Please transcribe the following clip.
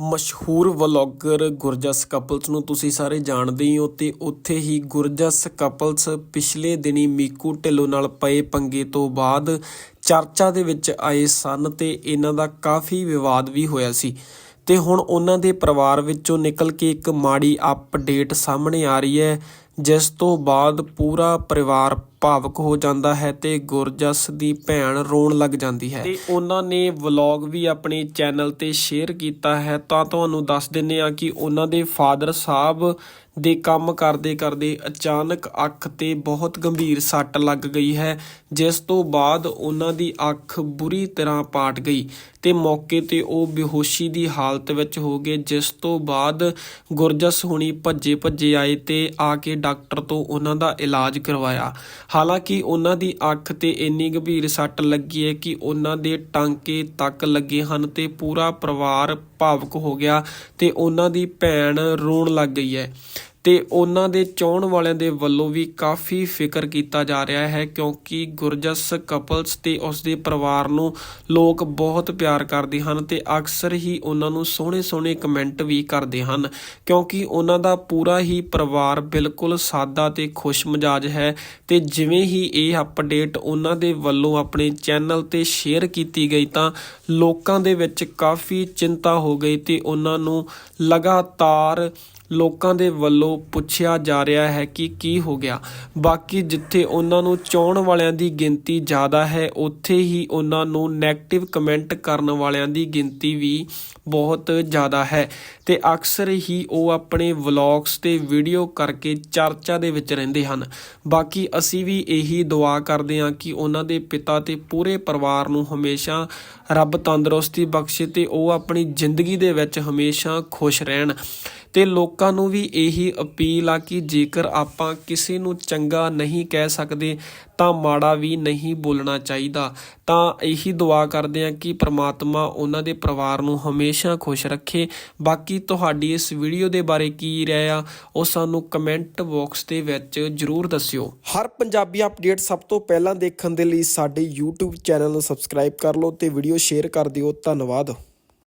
ਮਸ਼ਹੂਰ vlogger Gurjas couples ਨੂੰ ਤੁਸੀਂ ਸਾਰੇ ਜਾਣਦੇ ਹੀ ਹੋ ਤੇ ਉੱਥੇ ਹੀ ਗੁਰਜਸ ਕਪਲਸ ਪਿਛਲੇ ਦਿਨੀ ਮੀਕੂ ਢਿੱਲੋਂ ਨਾਲ ਪਏ ਪੰਗੇ ਤੋਂ ਬਾਅਦ ਚਰਚਾ ਦੇ ਵਿੱਚ ਆਏ ਸਨ ਤੇ ਇਹਨਾਂ ਦਾ ਕਾਫੀ ਵਿਵਾਦ ਵੀ ਹੋਇਆ ਸੀ। ਤੇ ਹੁਣ ਉਹਨਾਂ ਦੇ ਪਰਿਵਾਰ ਵਿੱਚੋਂ ਨਿਕਲ ਕੇ ਇੱਕ ਮਾੜੀ ਅਪਡੇਟ ਸਾਹਮਣੇ ਆ ਰਹੀ ਹੈ। ਜਿਸ ਤੋਂ ਬਾਅਦ ਪੂਰਾ ਪਰਿਵਾਰ ਭਾਵਕ ਹੋ ਜਾਂਦਾ ਹੈ ਤੇ ਗੁਰਜਸ ਦੀ ਭੈਣ ਰੋਣ ਲੱਗ ਜਾਂਦੀ ਹੈ। ਤੇ ਉਹਨਾਂ ਨੇ ਵਲੌਗ ਵੀ ਆਪਣੇ ਚੈਨਲ ਤੇ ਸ਼ੇਅਰ ਕੀਤਾ ਹੈ। ਤਾਂ ਤੁਹਾਨੂੰ ਦੱਸ ਦਿੰਨੇ ਆ ਕਿ ਉਹਨਾਂ ਦੇ ਫਾਦਰ ਸਾਹਿਬ ਦੇ ਕੰਮ ਕਰਦੇ ਕਰਦੇ ਅਚਾਨਕ ਅੱਖ ਤੇ ਬਹੁਤ ਗੰਭੀਰ ਸੱਟ ਲੱਗ ਗਈ ਹੈ, ਜਿਸ ਤੋਂ ਬਾਅਦ ਉਹਨਾਂ ਦੀ ਅੱਖ ਬੁਰੀ ਤਰ੍ਹਾਂ ਪਾਟ ਗਈ ਤੇ ਮੌਕੇ ਤੇ ਉਹ ਬੇਹੋਸ਼ੀ ਦੀ ਹਾਲਤ ਵਿੱਚ ਹੋ ਗਏ, ਜਿਸ ਤੋਂ ਬਾਅਦ ਗੁਰਜਸ ਹੁਣੀ ਭੱਜੇ ਭੱਜੇ ਆਏ ਤੇ ਆ ਕੇ ਡਾਕਟਰ ਤੋਂ ਉਹਨਾਂ ਦਾ ਇਲਾਜ ਕਰਵਾਇਆ। ਹਾਲਾਂਕਿ ਉਹਨਾਂ ਦੀ ਅੱਖ ਤੇ ਇੰਨੀ ਗੰਭੀਰ ਸੱਟ ਲੱਗੀ ਹੈ ਕਿ ਉਹਨਾਂ ਦੇ ਟਾਂਕੇ ਤੱਕ ਲੱਗੇ ਹਨ ਤੇ ਪੂਰਾ ਪਰਿਵਾਰ ਭਾਵੁਕ ਹੋ ਗਿਆ ਤੇ ਉਹਨਾਂ ਦੀ ਭੈਣ ਰੋਣ ਲੱਗ ਗਈ ਹੈ। ਤੇ ਉਹਨਾਂ ਦੇ ਚਾਹਣ ਵਾਲਿਆਂ ਦੇ ਵੱਲੋਂ ਵੀ ਕਾਫੀ ਫਿਕਰ ਕੀਤਾ ਜਾ ਰਿਹਾ ਹੈ, ਕਿਉਂਕਿ ਗੁਰਜਸ ਕਪਲਸ ਤੇ ਉਸ ਦੇ ਪਰਿਵਾਰ ਨੂੰ ਲੋਕ ਬਹੁਤ ਪਿਆਰ ਕਰਦੇ ਹਨ ਤੇ ਅਕਸਰ ਹੀ ਉਹਨਾਂ ਨੂੰ ਸੋਹਣੇ ਸੋਹਣੇ ਕਮੈਂਟ ਵੀ ਕਰਦੇ ਹਨ, ਕਿਉਂਕਿ ਉਹਨਾਂ ਦਾ ਪੂਰਾ ਹੀ ਪਰਿਵਾਰ ਬਿਲਕੁਲ ਸਾਦਾ ਤੇ ਖੁਸ਼ ਮਿਜਾਜ ਹੈ ਤੇ ਜਿਵੇਂ ਹੀ ਇਹ ਅਪਡੇਟ ਉਹਨਾਂ ਦੇ ਵੱਲੋਂ ਆਪਣੇ ਚੈਨਲ ਤੇ ਸ਼ੇਅਰ ਕੀਤੀ ਗਈ ਤਾਂ ਲੋਕਾਂ ਦੇ ਵਿੱਚ ਕਾਫੀ ਚਿੰਤਾ ਹੋ ਗਈ ਤੇ ਉਹਨਾਂ ਨੂੰ ਲਗਾਤਾਰ ਲੋਕਾਂ ਦੇ ਵੱਲੋਂ ਪੁੱਛਿਆ ਜਾ ਰਿਹਾ ਹੈ ਕਿ ਕੀ ਹੋ ਗਿਆ। ਬਾਕੀ ਜਿੱਥੇ ਉਹਨਾਂ ਨੂੰ ਚਾਹਣ ਵਾਲਿਆਂ ਦੀ ਗਿਣਤੀ ਜ਼ਿਆਦਾ ਹੈ, ਉੱਥੇ ਹੀ ਉਹਨਾਂ ਨੂੰ 네ਗੇਟਿਵ ਕਮੈਂਟ ਕਰਨ ਵਾਲਿਆਂ ਦੀ ਗਿਣਤੀ ਵੀ ਬਹੁਤ ਜ਼ਿਆਦਾ ਹੈ। ਤੇ ਅਕਸਰ ਹੀ ਉਹ ਆਪਣੇ ਵਲੌਗਸ ਤੇ ਵੀਡੀਓ ਕਰਕੇ ਚਰਚਾ ਦੇ ਵਿੱਚ ਰਹਿੰਦੇ ਹਨ। ਬਾਕੀ ਅਸੀਂ ਵੀ ਇਹੀ ਦੁਆ ਕਰਦੇ ਹਾਂ ਕਿ ਉਹਨਾਂ ਦੇ ਪਿਤਾ ਤੇ ਪੂਰੇ ਪਰਿਵਾਰ ਨੂੰ ਹਮੇਸ਼ਾ ਰੱਬ ਤੰਦਰੁਸਤੀ ਬਖਸ਼ੇ ਤੇ ਉਹ ਆਪਣੀ ਜ਼ਿੰਦਗੀ ਦੇ ਵਿੱਚ ਹਮੇਸ਼ਾ ਖੁਸ਼ ਰਹਿਣ। ਤੇ ਲੋਕਾਂ ਨੂੰ ਵੀ ਇਹੀ ਅਪੀਲ ਆ ਕਿ ਜੇਕਰ ਆਪਾਂ ਕਿਸੇ ਨੂੰ ਚੰਗਾ ਨਹੀਂ ਕਹਿ ਸਕਦੇ, ਤਾਂ ਮਾੜਾ ਵੀ ਨਹੀਂ ਬੋਲਣਾ ਚਾਹੀਦਾ। ਤਾਂ ਇਹੀ ਦੁਆ ਕਰਦੇ ਆ ਕਿ ਪ੍ਰਮਾਤਮਾ ਉਹਨਾਂ ਦੇ ਪਰਿਵਾਰ ਨੂੰ ਹਮੇਸ਼ਾ ਖੁਸ਼ ਰੱਖੇ। ਬਾਕੀ ਤੁਹਾਡੀ ਇਸ ਵੀਡੀਓ ਦੇ ਬਾਰੇ ਕੀ ਰਾਏ ਆ, ਉਹ ਸਾਨੂੰ ਕਮੈਂਟ ਬਾਕਸ ਦੇ ਵਿੱਚ ਜਰੂਰ ਦੱਸਿਓ। ਹਰ ਪੰਜਾਬੀ ਅਪਡੇਟ ਸਭ ਤੋਂ ਪਹਿਲਾਂ ਦੇਖਣ ਦੇ ਲਈ ਸਾਡੇ YouTube ਚੈਨਲ ਨੂੰ ਸਬਸਕ੍ਰਾਈਬ ਕਰ ਲਓ ਤੇ ਵੀਡੀਓ ਸ਼ੇਅਰ ਕਰ ਦਿਓ। ਧੰਨਵਾਦ।